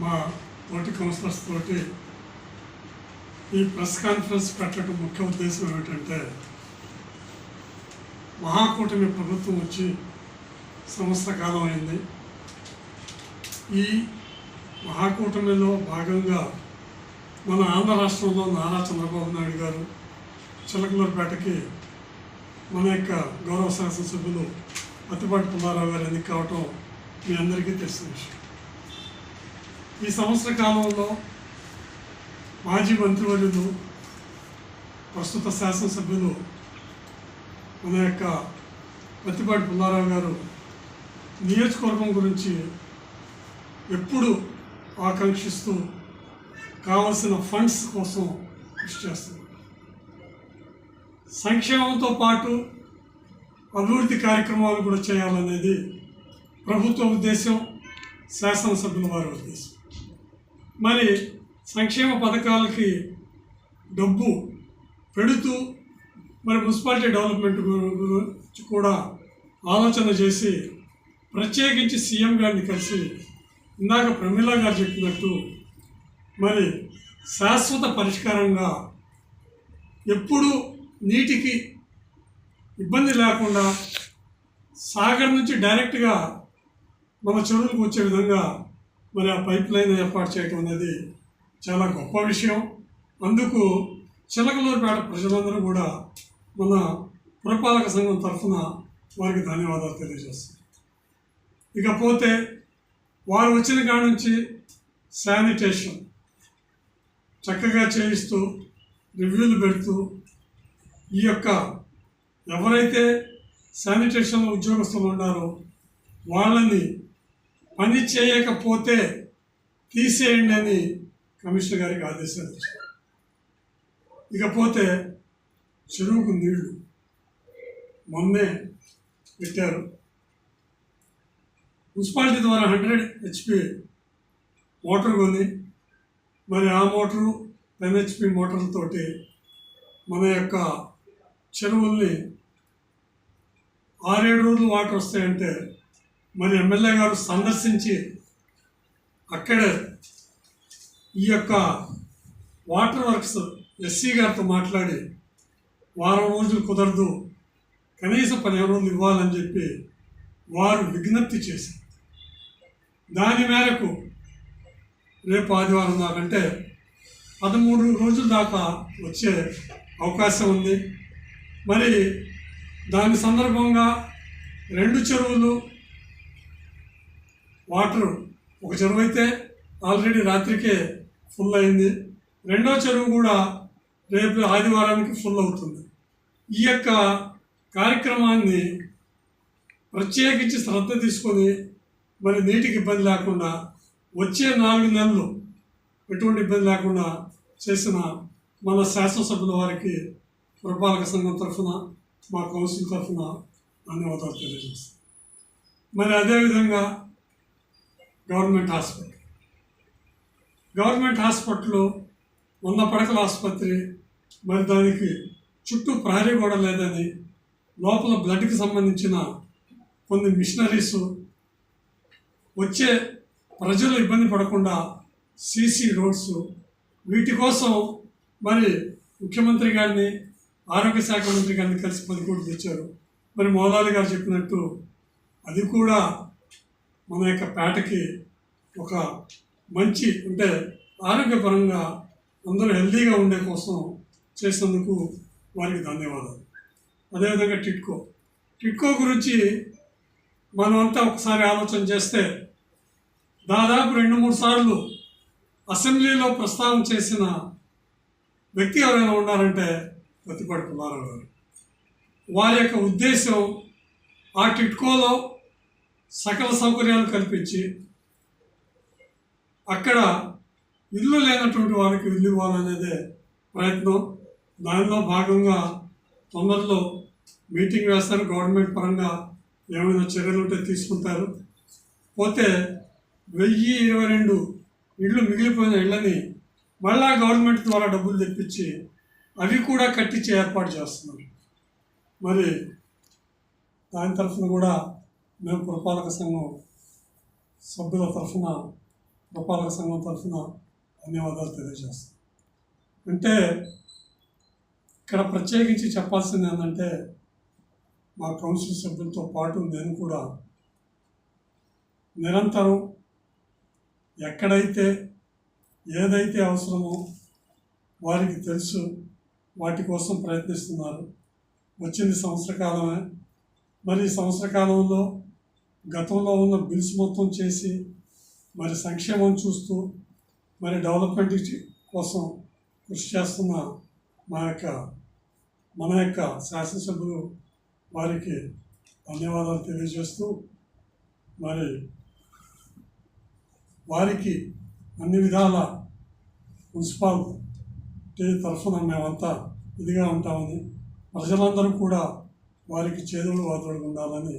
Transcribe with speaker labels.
Speaker 1: మా పోటీ కౌన్సిలర్స్ తోటి ఈ ప్రెస్ కాన్ఫరెన్స్ పెట్టడం ముఖ్య ఉద్దేశం ఏమిటంటే మహాకూటమి ప్రభుత్వం వచ్చి సంవత్సర కాలం అయింది. ఈ మహాకూటమిలో భాగంగా మన ఆంధ్ర రాష్ట్రంలో నారా చంద్రబాబు నాయుడు గారు చిలకలూరుపేటకి మన యొక్క గౌరవ శాసనసభ్యులు అత్తిపాటి పుల్లారావు గారు ఎన్నిక కావటం మీ అందరికీ తెలిసిన విషయం. ఈ సంవత్సర కాలంలో మాజీ మంత్రివర్యులు ప్రస్తుత శాసనసభ్యులు మన యొక్క పత్తిపాటి పుల్లారావు గారు నియోజకవర్గం గురించి ఎప్పుడు ఆకాంక్షిస్తూ కావలసిన ఫండ్స్ కోసం కృషి చేస్తున్నారు. సంక్షేమంతో పాటు అభివృద్ధి కార్యక్రమాలు కూడా చేయాలనేది ప్రభుత్వ ఉద్దేశం శాసనసభ్యుల వారి ఉద్దేశం. మరి సంక్షేమ పథకాలకి డబ్బు పెడుతూ మరి మున్సిపాలిటీ డెవలప్మెంట్ గురించి కూడా ఆలోచన చేసి ప్రత్యేకించి సీఎం గారిని కలిసి ఇందాక ప్రమీల గారు చెప్పినట్టు మరి శాశ్వత పరిష్కారంగా ఎప్పుడు నీటికి ఇబ్బంది లేకుండా సాగర్ నుంచి డైరెక్ట్గా మన చెరువులకు వచ్చే విధంగా మరి ఆ పైప్ లైన్ ఏర్పాటు చేయడం అనేది చాలా గొప్ప విషయం. అందుకు చిలకలూరుపేట ప్రజలందరూ కూడా మన పురపాలక సంఘం తరఫున వారికి ధన్యవాదాలు తెలియజేస్తాం ఇకపోతే వారు వచ్చిన కాడ నుంచి శానిటేషన్ చక్కగా చేయిస్తూ రివ్యూలు పెడుతూ ఈ యొక్క ఎవరైతే శానిటేషన్ ఉద్యోగస్తులు ఉన్నారో వాళ్ళని పని చేయకపోతే తీసేయండి అని కమిషనర్ గారికి ఆదేశాలు ఇచ్చారు ఇకపోతే చెరువుకు నీళ్ళు మొన్నే పెట్టారు. మున్సిపాలిటీ ద్వారా హండ్రెడ్ హెచ్పి మోటార్ కొని మరి ఆ మోటారు టెన్ హెచ్పి మోటార్లతోటి మన యొక్క చెరువుల్ని ఆరేడు రోజులు వాటర్ వస్తాయంటే మరి ఎమ్మెల్యే గారు సందర్శించి అక్కడే ఈ యొక్క వాటర్ వర్క్స్ ఎస్సీ గారితో మాట్లాడి వారం రోజులు కుదరదు కనీస పదిహేను రోజులు ఇవ్వాలని చెప్పి వారు విజ్ఞప్తి చేశారు. దాని మేరకు రేపు ఆదివారం దాకంటే పదమూడు రోజుల దాకా వచ్చే అవకాశం ఉంది. మరి దాని సందర్భంగా రెండు చెరువులు వాటర్ ఒక చెరువు అయితే ఆల్రెడీ రాత్రికే ఫుల్ అయింది. రెండో చెరువు కూడా రేపు ఆదివారానికి ఫుల్ అవుతుంది. ఈ యొక్క కార్యక్రమాన్ని ప్రత్యేకించి శ్రద్ధ తీసుకొని మరి నీటికి ఇబ్బంది లేకుండా వచ్చే నాలుగు నెలలు ఎటువంటి ఇబ్బంది లేకుండా చేసిన మన శాసనసభ్యుల వారికి పురపాలక సంఘం తరఫున మా కౌన్సిల్ తరఫున ధన్యవాదాలు తెలియజేస్తాం మరి అదేవిధంగా గవర్నమెంట్ హాస్పిటల్. గవర్నమెంట్ హాస్పిటల్ వంద పడకల ఆసుపత్రి మరి దానికి చుట్టూ ప్రహరీ గోడ లేదని లోపల బ్లడ్కి సంబంధించిన కొన్ని మిషనరీస్ వచ్చే ప్రజలు ఇబ్బంది పడకుండా సీసీ రోడ్స్ వీటి కోసం మరి ముఖ్యమంత్రి గారిని ఆరోగ్య శాఖ మంత్రి గారిని కలిసి పది కోట్లు తెచ్చారు. మరి మోదాలి గారు చెప్పినట్టు అది కూడా మన యొక్క పేటకి ఒక మంచి అంటే ఆరోగ్యపరంగా అందరూ హెల్తీగా ఉండే కోసం చేసినందుకు వారికి ధన్యవాదాలు. అదేవిధంగా టిట్కో. టిట్కో గురించి మనమంతా ఒకసారి ఆలోచన చేస్తే దాదాపు రెండు మూడు సార్లు అసెంబ్లీలో ప్రస్తావన చేసిన వ్యక్తి ఎవరైనా ఉన్నారంటే ప్రతిపాటి పుల్లారావు గారు. వారి యొక్క ఉద్దేశం ఆ టిట్కోలో సకల సౌకర్యాలు కల్పించి అక్కడ ఇల్లు లేనటువంటి వారికి ఇల్లు ఇవ్వాలనేదే ప్రయత్నం. దానిలో భాగంగా తొందరలో మీటింగ్ వేస్తారు గవర్నమెంట్ పరంగా ఏమైనా చర్యలు ఉంటే తీసుకుంటారు. పోతే వెయ్యి ఇరవై రెండు ఇళ్ళు మిగిలిపోయిన ఇళ్ళని మళ్ళా గవర్నమెంట్ ద్వారా డబ్బులు తెప్పించి అవి కూడా కట్టించి ఏర్పాటు చేస్తున్నారు. మరి దాని తరఫున కూడా మేము పురపాలక సంఘం సభ్యుల తరఫున పురపాలక సంఘం తరఫున ధన్యవాదాలు తెలియజేస్తాం. అంటే ఇక్కడ ప్రత్యేకించి చెప్పాల్సింది ఏంటంటే మా కౌన్సిల్ సభ్యులతో పాటు నేను కూడా నిరంతరం ఎక్కడైతే ఏదైతే అవసరమో వారికి తెలుసు వాటి కోసం ప్రయత్నిస్తున్నారు. వచ్చింది సంవత్సర కాలమే మరి ఈ సంవత్సర కాలంలో గతంలో ఉన్న బిల్స్ మొత్తం చేసి మరి సంక్షేమం చూస్తూ మరి డెవలప్మెంట్ కోసం కృషి చేస్తున్న మా యొక్క మన యొక్క శాసనసభ్యులు వారికి ధన్యవాదాలు తెలియజేస్తూ మరి వారికి అన్ని విధాల మున్సిపాలిటీ తరఫున మేమంతా ఇదిగా ఉంటామని ప్రజలందరూ కూడా వారికి చేదులు వాదులు ఉండాలని